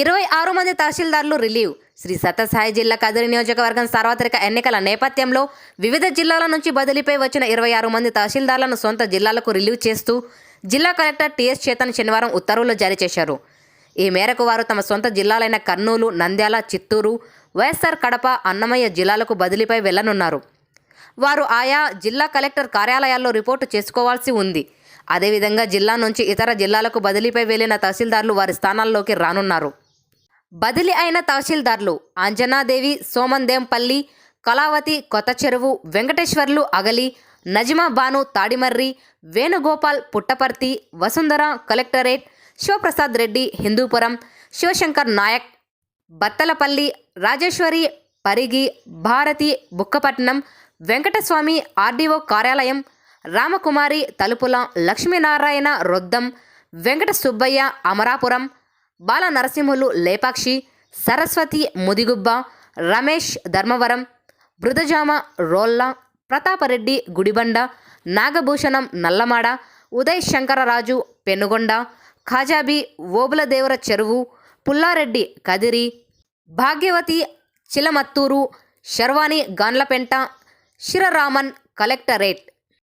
ఇరవై ఆరు మంది తహసీల్దార్లు రిలీవ్. శ్రీ సత్యసాయి జిల్లా కదిరి నియోజకవర్గం సార్వత్రిక ఎన్నికల నేపథ్యంలో వివిధ జిల్లాల నుంచి బదిలీపై వచ్చిన ఇరవై ఆరు మంది తహసీల్దార్లను సొంత జిల్లాలకు రిలీవ్ చేస్తూ జిల్లా కలెక్టర్ టిఎస్ చేతన్ శనివారం ఉత్తర్వులు జారీ చేశారు. ఈ మేరకు వారు తమ సొంత జిల్లాలైన కర్నూలు నంద్యాల చిత్తూరు వైఎస్ఆర్ కడప అన్నమయ్య జిల్లాలకు బదిలీపై వెళ్ళనున్నారు. వారు ఆయా జిల్లా కలెక్టర్ కార్యాలయాల్లో రిపోర్టు చేసుకోవాల్సి ఉంది. అదేవిధంగా జిల్లా నుంచి ఇతర జిల్లాలకు బదిలీపై వెళ్ళిన తహసీల్దార్లు వారి స్థానాల్లోకి రానున్నారు. బదిలీ అయిన తహసీల్దార్లు అంజనాదేవి సోమందేంపల్లి కళావతి కొత్త చెరువు వెంకటేశ్వర్లు అగలి నజిమా బాను తాడిమర్రి వేణుగోపాల్ పుట్టపర్తి వసుంధర కలెక్టరేట్ శివప్రసాద్ రెడ్డి హిందూపురం శివశంకర్ నాయక్ బత్తలపల్లి రాజేశ్వరి పరిగి భారతి బుక్కపట్నం వెంకటస్వామి ఆర్డీఓ కార్యాలయం రామకుమారి తలుపుల లక్ష్మీనారాయణ రొద్దం వెంకట సుబ్బయ్య అమరాపురం బాల నరసింహులు లేపాక్షి సరస్వతి ముదిగుబ్బ రమేష్ ధర్మవరం బృదజామ రోల్లా ప్రతాపరెడ్డి గుడిబండ నాగభూషణం నల్లమాడ ఉదయ్ శంకరరాజు పెనుగొండ ఖాజాబీ ఓబులదేవర చెరువు పుల్లారెడ్డి కదిరి భాగ్యవతి చిలమత్తూరు శర్వాణి గాన్లపెంట శిరరామన్ కలెక్టరేట్.